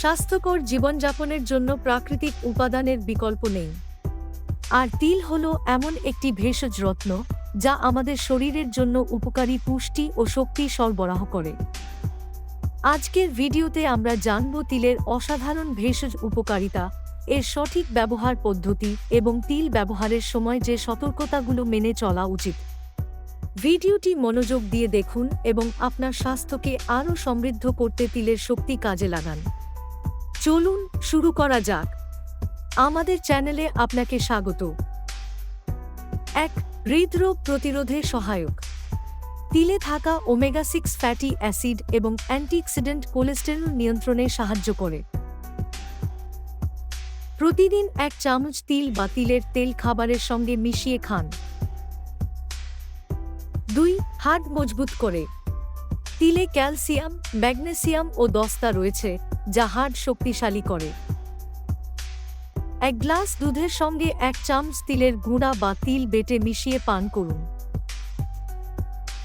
স্বাস্থ্যকর জীবনযাপনের জন্য প্রাকৃতিক উপাদানের বিকল্প নেই। আর তিল হল এমন একটি ভেষজ রত্ন, যা আমাদের শরীরের জন্য উপকারী পুষ্টি ও শক্তি সরবরাহ করে। আজকের ভিডিওতে আমরা জানব তিলের অসাধারণ ভেষজ উপকারিতা, এর সঠিক ব্যবহার পদ্ধতি এবং তিল ব্যবহারের সময় যে সতর্কতাগুলো মেনে চলা উচিত। ভিডিওটি মনোযোগ দিয়ে দেখুন এবং আপনার স্বাস্থ্যকে আরও সমৃদ্ধ করতে তিলের শক্তি কাজে লাগান। চলুন শুরু করা যাক। আমাদের চ্যানেলে আপনাকে স্বাগত। এক হৃদরোগ প্রতিরোধে সহায়ক। তিলে থাকা ওমেগা সিক্স ফ্যাটি অ্যাসিড এবং অ্যান্টিঅক্সিডেন্ট কোলেস্টেরল নিয়ন্ত্রণে সাহায্য করে। প্রতিদিন এক চামচ তিল বা তিলের তেল খাবারের সঙ্গে মিশিয়ে খান। দুই, হাড় মজবুত করে। তিলে ক্যালসিয়াম, ম্যাগনেসিয়াম ও দস্তা রয়েছে, যা হাড় শক্তিশালী করে। এক গ্লাস দুধের সঙ্গে এক চামচ তিলের গুঁড়া বা তিল বেটে মিশিয়ে পান করুন।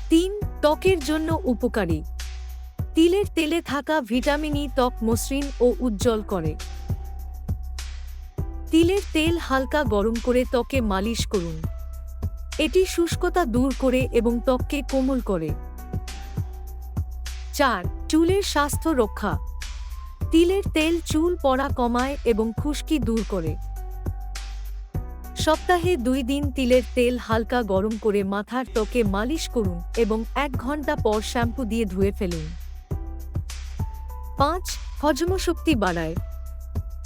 তিন, ত্বকের জন্য উপকারী। তিলের তেলে থাকা ভিটামিন ই, ত্বক, মসৃণ ও উজ্জ্বল করে। তিলের তেল হালকা গরম করে ত্বকে মালিশ করুন। এটি শুষ্কতা দূর করে এবং ত্বককে কোমল করে। চার, চুলের স্বাস্থ্য রক্ষা। তিলের তেল চুল পড়া কমায় এবং খুশকি দূর করে। সপ্তাহে দুই দিন তিলের তেল হালকা গরম করে মাথার ত্বকে মালিশ করুন এবং এক ঘণ্টা পর শ্যাম্পু দিয়ে ধুয়ে ফেলুন। পাঁচ হজমশক্তি বাড়ায়।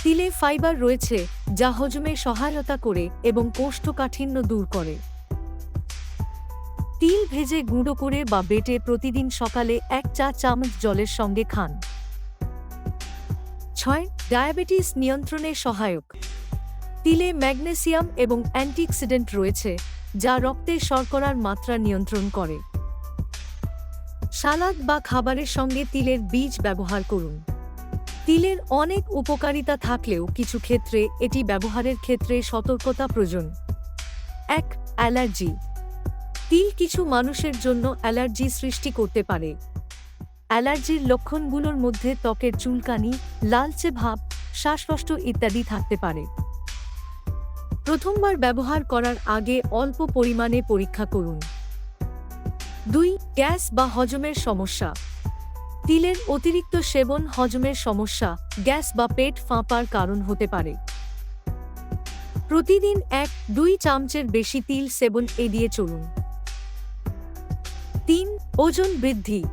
তিলে ফাইবার রয়েছে যা হজমে সহায়তা করে এবং কোষ্ঠকাঠিন্য দূর করে। তিল ভেজে গুঁড়ো করে বা বেটে প্রতিদিন সকালে এক চা চামচ জলের সঙ্গে খান। ছয়, ডায়াবেটিস নিয়ন্ত্রণে সহায়ক। তিলে ম্যাগনেসিয়াম এবং অ্যান্টিঅক্সিডেন্ট রয়েছে, যা রক্তে শর্করার মাত্রা নিয়ন্ত্রণ করে। সালাদ বা খাবারের সঙ্গে তিলের বীজ ব্যবহার করুন। তিলের অনেক উপকারিতা থাকলেও কিছু ক্ষেত্রে এটি ব্যবহারের ক্ষেত্রে সতর্কতা প্রয়োজন। এক, অ্যালার্জি। তিল কিছু মানুষের জন্য অ্যালার্জি সৃষ্টি করতে পারে। অ্যালার্জির লক্ষণগুলোর মধ্যে ত্বকের চুলকানি, লালচে ভাব, শ্বাসকষ্ট ইত্যাদি থাকতে পারে। প্রথমবার ব্যবহার করার আগে অল্প পরিমাণে পরীক্ষা করুন। দুই, গ্যাস বা হজমের সমস্যা। তিলের অতিরিক্ত সেবন হজমের সমস্যা, গ্যাস বা পেট ফাঁপার কারণ হতে পারে। প্রতিদিন এক, দুই চামচের বেশি তিল সেবন এড়িয়ে চলুন। তিন ওজন বৃদ্ধি।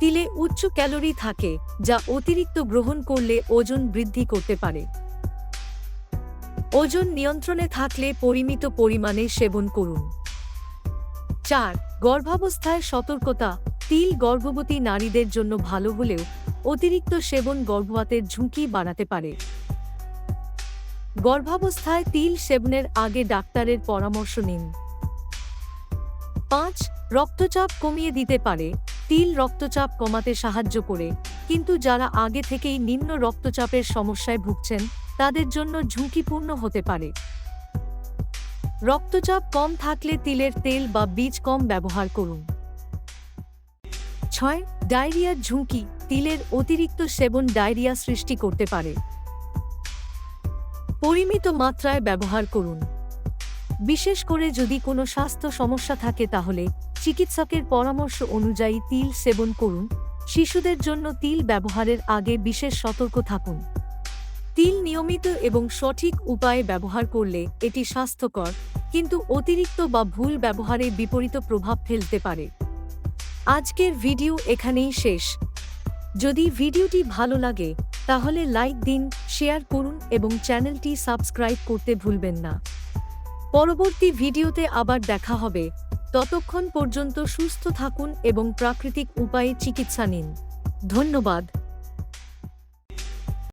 তিলে উচ্চ ক্যালোরি থাকে, যা অতিরিক্ত গ্রহণ করলে ওজন বৃদ্ধি করতে পারে। ওজন নিয়ন্ত্রণে থাকলে পরিমিত পরিমাণে সেবন করুন। চার, গর্ভাবস্থায় সতর্কতা। তিল গর্ভবতী নারীদের জন্য ভালো হলেও অতিরিক্ত সেবন গর্ভপাতের ঝুঁকি বাড়াতে পারে। গর্ভাবস্থায় তিল সেবনের আগে ডাক্তারের পরামর্শ নিন। পাঁচ রক্তচাপ কমিয়ে দিতে পারে, তিল রক্তচাপ কমাতে সাহায্য করে, কিন্তু যারা আগে থেকেই নিম্ন রক্তচাপের সমস্যায় ভুগছেন, তাদের জন্য ঝুঁকিপূর্ণ হতে পারে। রক্তচাপ কম থাকলে তিলের তেল বা বীজ কম ব্যবহার করুন। ছয়, ডায়রিয়ার ঝুঁকি তিলের অতিরিক্ত সেবন ডায়রিয়া সৃষ্টি করতে পারে। পরিমিত মাত্রায় ব্যবহার করুন। বিশেষ করে যদি কোনো স্বাস্থ্য সমস্যা থাকে তাহলে চিকিৎসকের পরামর্শ অনুযায়ী তিল সেবন করুন। শিশুদের জন্য তিল ব্যবহারের আগে বিশেষ সতর্ক থাকুন। তিল নিয়মিত এবং সঠিক উপায়ে ব্যবহার করলে এটি স্বাস্থ্যকর, কিন্তু অতিরিক্ত বা ভুল ব্যবহারে বিপরীত প্রভাব ফেলতে পারে। আজকের ভিডিও এখানেই শেষ। যদি ভিডিওটি ভালো লাগে, তাহলে লাইক দিন, শেয়ার করুন এবং চ্যানেলটি সাবস্ক্রাইব করতে ভুলবেন না। পরবর্তী ভিডিওতে আবার দেখা হবে। ততক্ষণ পর্যন্ত সুস্থ থাকুন এবং প্রাকৃতিক উপায়ে চিকিৎসা নিন। ধন্যবাদ।